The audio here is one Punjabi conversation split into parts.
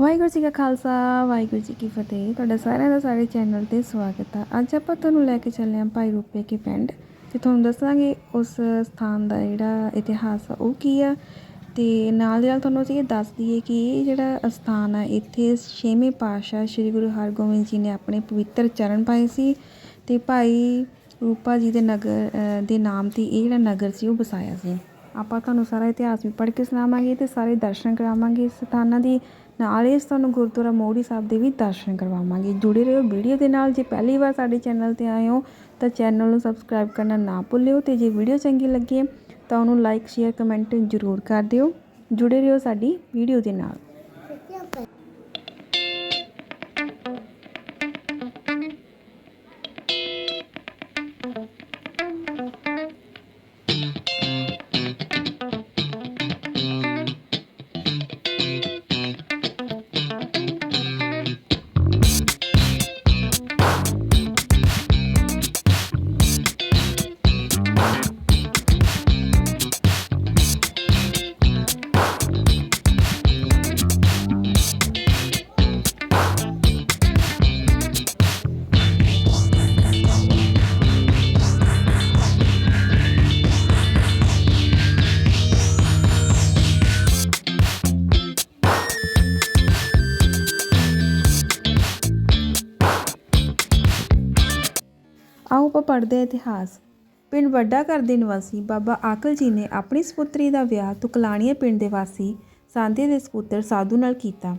ਵਾਹਿਗੁਰੂ ਜੀ ਕਾ ਖਾਲਸਾ, ਵਾਹਿਗੁਰੂ ਜੀ ਕੀ ਫਤਿਹ। ਤੁਹਾਡਾ ਸਾਰਿਆਂ ਦਾ ਸਾਡੇ ਚੈਨਲ ਤੇ ਸਵਾਗਤ ਆ। ਅੱਜ ਆਪਾਂ ਤੁਹਾਨੂੰ ਲੈ ਕੇ ਚੱਲੇ ਹਾਂ ਭਾਈ ਰੂਪੇ ਕੇ ਪਿੰਡ ਤੇ ਤੁਹਾਨੂੰ ਦੱਸਾਂਗੇ ਉਸ ਸਥਾਨ ਦਾ ਜਿਹੜਾ ਇਤਿਹਾਸ ਆ, ਉਹ ਕੀ ਆ। ਤੇ ਨਾਲ ਦੀ ਨਾਲ ਤੁਹਾਨੂੰ ਅਸੀਂ ਇਹ ਦੱਸ ਦਈਏ ਕਿ ਇਹ ਜਿਹੜਾ ਅਸਥਾਨ ਆ, ਇੱਥੇ ਛੇਵੇਂ ਪਾਤਸ਼ਾਹ ਸ੍ਰੀ ਗੁਰੂ ਹਰਗੋਬਿੰਦ ਜੀ ਨੇ ਆਪਣੇ ਪਵਿੱਤਰ ਚਰਨ ਪਾਏ ਸੀ ਤੇ ਭਾਈ ਰੂਪਾ ਜੀ ਦੇ ਨਗਰ ਦੇ ਨਾਮ ਤੇ ਇਹ ਜਿਹੜਾ ਨਗਰ ਸੀ, ਉਹ ਵਸਾਇਆ ਸੀ। ਆਪਾਂ ਤੁਹਾਨੂੰ ਸਾਰਾ ਇਤਿਹਾਸ ਵੀ ਪੜ੍ਹ ਕੇ ਸੁਣਾਵਾਂਗੇ ਤੇ ਸਾਰੇ ਦਰਸ਼ਨ ਕਰਾਵਾਂਗੇ ਸਥਾਨਾਂ ਦੀ। ਨਾਲ ਹੀ ਤੁਹਾਨੂੰ ਗੁਰਦੁਆਰਾ ਮੋਹਰੀ ਸਾਹਿਬ ਦੇ ਵੀ ਦਰਸ਼ਨ ਕਰਵਾਵਾਂਗੇ। ਜੁੜੇ ਰਹੋ ਵੀਡੀਓ ਦੇ ਨਾਲ। ਜੇ ਪਹਿਲੀ ਵਾਰ ਸਾਡੇ ਚੈਨਲ ਤੇ ਆਏ ਹੋ, ਤਾਂ ਚੈਨਲ ਨੂੰ ਸਬਸਕ੍ਰਾਈਬ ਕਰਨਾ ਨਾ ਭੁੱਲਿਓ ਤੇ ਜੇ ਵੀਡੀਓ ਚੰਗੀ ਲੱਗੇ ਤਾਂ ਉਹਨੂੰ ਲਾਈਕ ਸ਼ੇਅਰ ਕਮੈਂਟ ਜ਼ਰੂਰ ਕਰ ਦਿਓ। ਜੁੜੇ ਰਹੋ ਸਾਡੀ ਵੀਡੀਓ ਦੇ ਨਾਲ। ਆਓ ਆਪਾਂ ਪੜ੍ਹਦੇ ਇਤਿਹਾਸ। ਪਿੰਡ ਵੱਡਾ ਘਰ ਦੇ ਨਿਵਾਸੀ ਬਾਬਾ ਆਕਲ ਜੀ ਨੇ ਆਪਣੀ ਸਪੁੱਤਰੀ ਦਾ ਵਿਆਹ ਤੁਕਲਾਣੀਆ ਪਿੰਡ ਦੇ ਵਾਸੀ ਸਾਂਦੇ ਦੇ ਸਪੁੱਤਰ ਸਾਧੂ ਨਾਲ ਕੀਤਾ।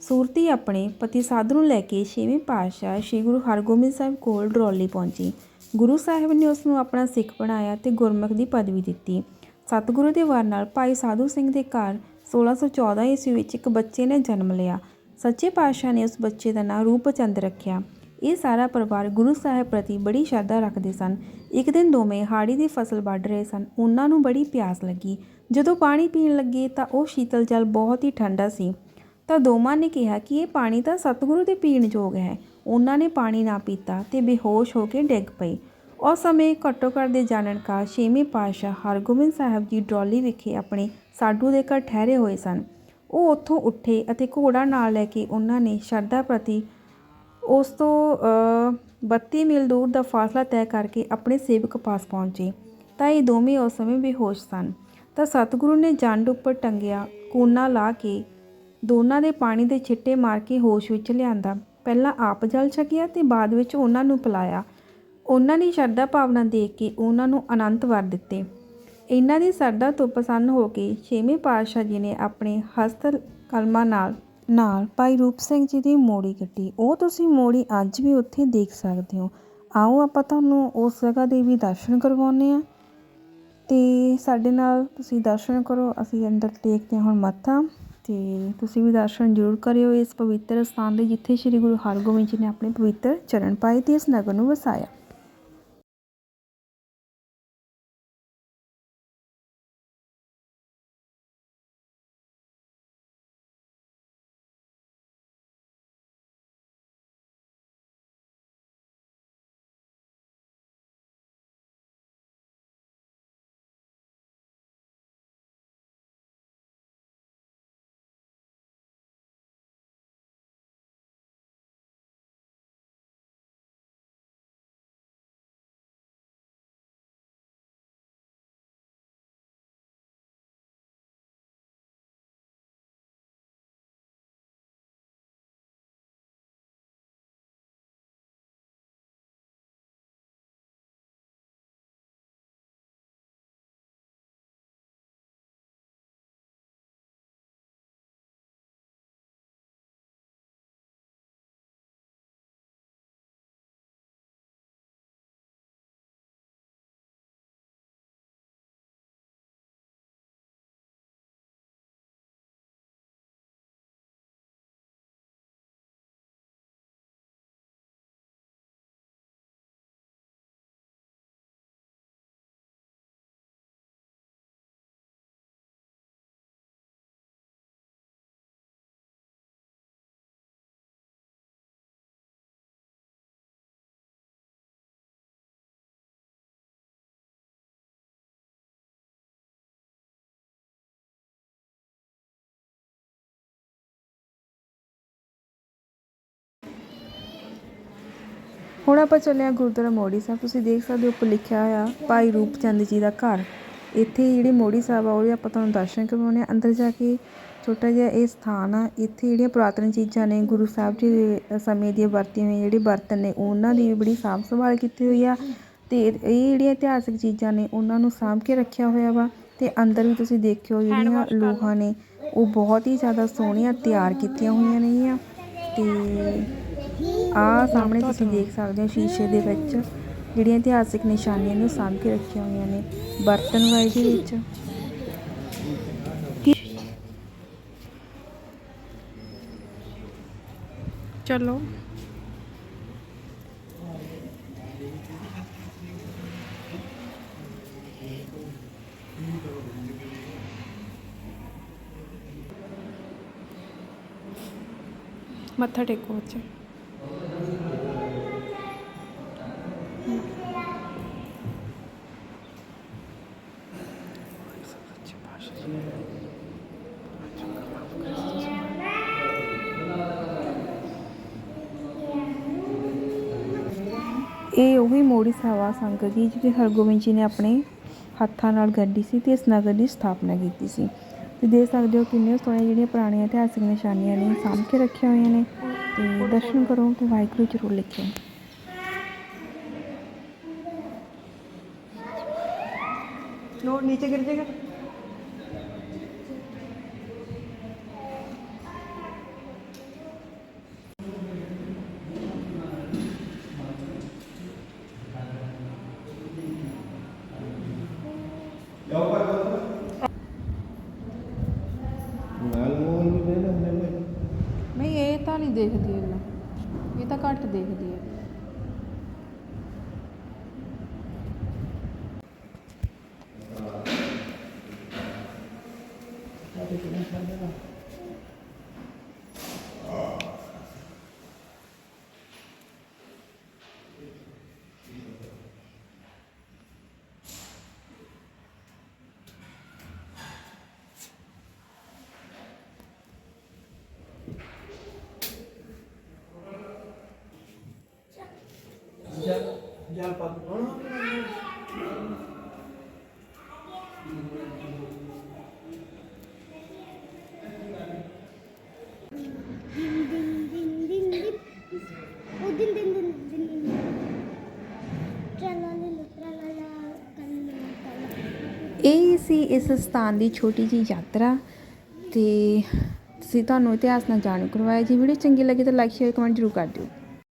ਸੂਰਤੀ ਆਪਣੇ ਪਤੀ ਸਾਧੂ ਨੂੰ ਲੈ ਕੇ ਛੇਵੇਂ ਪਾਤਸ਼ਾਹ ਸ੍ਰੀ ਗੁਰੂ ਹਰਗੋਬਿੰਦ ਸਾਹਿਬ ਕੋਲ ਡਰੋਲੀ ਪਹੁੰਚੀ। ਗੁਰੂ ਸਾਹਿਬ ਨੇ ਉਸ ਨੂੰ ਆਪਣਾ ਸਿੱਖ ਬਣਾਇਆ ਤੇ ਗੁਰਮੁਖ ਦੀ ਪਦਵੀ ਦਿੱਤੀ। ਸਤਿਗੁਰੂ ਦੇ ਵਰ ਨਾਲ ਭਾਈ ਸਾਧੂ ਸਿੰਘ ਦੇ ਘਰ 1614 ਈਸਵੀ ਵਿੱਚ ਇੱਕ ਬੱਚੇ ਨੇ ਜਨਮ ਲਿਆ। ਸੱਚੇ ਪਾਤਸ਼ਾਹ ਨੇ ਉਸ ਬੱਚੇ ਦਾ ਨਾਂ ਰੂਪਚੰਦ ਰੱਖਿਆ। ਇਹ ਸਾਰਾ ਪਰਿਵਾਰ ਗੁਰੂ ਸਾਹਿਬ ਪ੍ਰਤੀ ਬੜੀ ਸ਼ਰਧਾ ਰੱਖਦੇ ਸਨ। ਇੱਕ ਦਿਨ ਦੋਵੇਂ ਹਾੜੀ ਦੀ ਫਸਲ ਵੱਢ ਰਹੇ ਸਨ। ਉਹਨਾਂ ਨੂੰ ਬੜੀ ਪਿਆਸ ਲੱਗੀ। ਜਦੋਂ ਪਾਣੀ ਪੀਣ ਲੱਗੇ ਤਾਂ ਉਹ ਸ਼ੀਤਲ ਜਲ ਬਹੁਤ ਹੀ ਠੰਡਾ ਸੀ। ਤਾਂ ਦੋਵਾਂ ਨੇ ਕਿਹਾ ਕਿ ਇਹ ਪਾਣੀ ਤਾਂ ਸਤਿਗੁਰੂ ਦੇ ਪੀਣ ਯੋਗ ਹੈ। ਉਹਨਾਂ ਨੇ ਪਾਣੀ ਨਾ ਪੀਤਾ ਤੇ ਬੇਹੋਸ਼ ਹੋ ਕੇ ਡਿੱਗ ਪਏ। ਉਸ ਸਮੇਂ ਘੱਟੋ ਘੱਟ ਦੇ ਜਾਣਨ ਛੇਵੇਂ ਪਾਤਸ਼ਾਹ ਹਰਗੋਬਿੰਦ ਸਾਹਿਬ ਜੀ ਡਰੋਲੀ ਵਿਖੇ ਆਪਣੇ ਸਾਡੂ ਦੇ ਘਰ ਠਹਿਰੇ ਹੋਏ ਸਨ। ਉਹ ਉੱਥੋਂ ਉੱਠੇ ਅਤੇ ਘੋੜਾ ਨਾਲ ਲੈ ਕੇ ਉਹਨਾਂ ਨੇ ਸ਼ਰਧਾ ਪ੍ਰਤੀ ਉਸ ਤੋਂ ਅ, 32 ਮੀਲ ਦੂਰ ਦਾ ਫਾਸਲਾ ਤੈਅ ਕਰਕੇ ਆਪਣੇ ਸੇਵਕ ਪਾਸ ਪਹੁੰਚੇ। ਤਾਂ ਇਹ ਦੋਵੇਂ ਉਸ ਸਮੇਂ ਬੇਹੋਸ਼ ਸਨ। ਤਾਂ ਸਤਿਗੁਰੂ ਨੇ ਜੰਡ ਉੱਪਰ ਟੰਗਿਆ ਕੋਨਾ ਲਾ ਕੇ ਦੋਨਾਂ ਦੇ ਪਾਣੀ ਦੇ ਛਿੱਟੇ ਮਾਰ ਕੇ ਹੋਸ਼ ਵਿੱਚ ਲਿਆਂਦਾ। ਪਹਿਲਾਂ ਆਪ ਜਲ ਛਕਿਆ ਤੇ ਬਾਅਦ ਵਿੱਚ ਉਹਨਾਂ ਨੂੰ ਪਿਲਾਇਆ। ਉਹਨਾਂ ਦੀ ਸ਼ਰਧਾ ਭਾਵਨਾ ਦੇਖ ਕੇ ਉਹਨਾਂ ਨੂੰ ਅਨੰਤ ਵਰ ਦਿੱਤੇ। ਇਹਨਾਂ ਦੀ ਸਰਦਾ ਤੋਂ ਪ੍ਰਸੰਨ ਹੋ ਕੇ ਛੇਵੇਂ ਪਾਤਸ਼ਾਹ ਜੀ ਨੇ ਆਪਣੇ ਹਸਤ ਕਲਮਾਂ ਨਾਲ ਨਾਲ ਭਾਈ ਰੂਪ ਸਿੰਘ ਜੀ ਦੀ ਮੋੜੀ ਕੱਟੀ। ਉਹ ਤੁਸੀਂ ਮੋੜੀ ਅੱਜ ਵੀ ਉੱਥੇ ਦੇਖ ਸਕਦੇ ਹੋ। ਆਓ ਆਪਾਂ ਤੁਹਾਨੂੰ ਉਸ ਜਗ੍ਹਾ ਦੇ ਵੀ ਦਰਸ਼ਨ ਕਰਵਾਉਂਦੇ ਆ ਤੇ ਸਾਡੇ ਨਾਲ ਤੁਸੀਂ ਦਰਸ਼ਨ ਕਰੋ, ਅਸੀਂ ਅੰਦਰ ਟੇਕਦੇ ਹਾਂ ਹੁਣ ਮੱਥਾ। ਤੇ ਤੁਸੀਂ ਵੀ ਦਰਸ਼ਨ ਜ਼ਰੂਰ ਕਰਿਓ ਇਸ ਪਵਿੱਤਰ ਸਥਾਨ ਦੇ ਜਿੱਥੇ ਸ੍ਰੀ ਗੁਰੂ ਹਰਗੋਬਿੰਦ ਜੀ ਨੇ ਆਪਣੇ ਪਵਿੱਤਰ ਚਰਨ ਪਾਏ ਤੇ ਇਸ ਨਗਰ ਨੂੰ ਵਸਾਇਆ। ਹੁਣ ਆਪਾਂ ਚੱਲੇ ਹਾਂ ਗੁਰਦੁਆਰਾ ਮੋੜੀ ਸਾਹਿਬ। ਤੁਸੀਂ ਦੇਖ ਸਕਦੇ ਹੋ, ਉੱਪਰ ਲਿਖਿਆ ਹੋਇਆ ਭਾਈ ਰੂਪ ਚੰਦ ਜੀ ਦਾ ਘਰ। ਇੱਥੇ ਜਿਹੜੇ ਮੋੜੀ ਸਾਹਿਬ ਆ ਉਹਦੇ ਆਪਾਂ ਤੁਹਾਨੂੰ ਦਰਸ਼ਨ ਕਰਵਾਉਣੇ ਆ ਅੰਦਰ ਜਾ ਕੇ ਛੋਟਾ ਜਿਹਾ ਇਹ ਸਥਾਨ ਆ। ਇੱਥੇ ਜਿਹੜੀਆਂ ਪੁਰਾਤਨ ਚੀਜ਼ਾਂ ਨੇ, ਗੁਰੂ ਸਾਹਿਬ ਜੀ ਦੇ ਸਮੇਂ ਦੀਆਂ ਵਰਤੀਆਂ ਹੋਈਆਂ, ਜਿਹੜੇ ਬਰਤਨ ਨੇ, ਉਹਨਾਂ ਦੀ ਬੜੀ ਸਾਂਭ ਸੰਭਾਲ ਕੀਤੀ ਹੋਈ ਆ। ਤੇ ਇਹ ਜਿਹੜੀਆਂ ਇਤਿਹਾਸਿਕ ਚੀਜ਼ਾਂ ਨੇ, ਉਹਨਾਂ ਨੂੰ ਸਾਂਭ ਕੇ ਰੱਖਿਆ ਹੋਇਆ ਵਾ। ਤੇ ਅੰਦਰ ਵੀ ਤੁਸੀਂ ਦੇਖਿਓ, ਜਿਹੜੀਆਂ ਲੋਹਾਂ ਨੇ, ਉਹ ਬਹੁਤ ਹੀ ਜ਼ਿਆਦਾ ਸੋਹਣੀਆਂ ਤਿਆਰ ਕੀਤੀਆਂ ਹੋਈਆਂ ਨੇਗੀਆਂ। ਤੇ ਆਹ ਸਾਹਮਣੇ ਤੁਸੀਂ ਦੇਖ ਸਕਦੇ ਹੋ ਸ਼ੀਸ਼ੇ ਦੇ ਵਿੱਚ ਜਿਹੜੀਆਂ ਇਤਿਹਾਸਿਕ ਨਿਸ਼ਾਨੀਆਂ ਨੂੰ ਸਾਂਭ ਕੇ ਰੱਖੀਆਂ ਹੋਈਆਂ ਨੇ ਬਰਤਨ ਵਾਈ ਦੇ ਵਿੱਚ। ਚਲੋ। ਮੱਥਾ ਟੇਕੋ ਬੱਚੇ। ਇਹ ਉਹੀ ਮੋੜੀ ਸਭਾ ਸੰਗਤ ਜੀ ਜਿਹੜੇ ਹਰਗੋਬਿੰਦ ਜੀ ਨੇ ਆਪਣੇ ਹੱਥਾਂ ਨਾਲ ਗੱਡੀ ਸੀ ਤੇ ਇਸ ਨਗਰ ਦੀ ਸਥਾਪਨਾ ਕੀਤੀ ਸੀ। ਤੇ ਦੇਖ ਸਕਦੇ ਹੋ ਕਿੰਨੇ ਸੋਹਣੇ ਜਿਹੜੀਆਂ ਪੁਰਾਣੀਆਂ ਇਤਿਹਾਸਿਕ ਨਿਸ਼ਾਨੀਆਂ ਨੇ, ਸਾਂਭ ਕੇ ਰੱਖੀਆਂ ਹੋਈਆਂ ਨੇ। ਤੇ ਦਰਸ਼ਨ ਕਰੋ ਤੇ ਵਾਹਿਗੁਰੂ ਜ਼ਰੂਰ ਲਿਖਿਓ नोट नीचे गिर जाएगा ਦੇਖਦੀ ਇਹਨਾਂ ਇਹ ਤਾਂ ਘੱਟ ਦੇਖਦੀ ਹੈ। Tralala, kalala, kalala. ਇਹ ਸੀ ਇਸ ਸਥਾਨ ਦੀ ਛੋਟੀ ਜੀ ਯਾਤਰਾ ਤੇ ਤੁਸੀਂ ਤੁਹਾਨੂੰ ਇਤਿਹਾਸ ਨਾਲ ਜਾਣੂ ਕਰਵਾਇਆ ਜੀ ਵੀਡੀਓ ਚੰਗੀ ਲੱਗੀ ਤਾਂ ਲਾਈਕ ਸ਼ੇਅਰ ਕਮੈਂਟ ਜ਼ਰੂਰ ਕਰ ਦਿਓ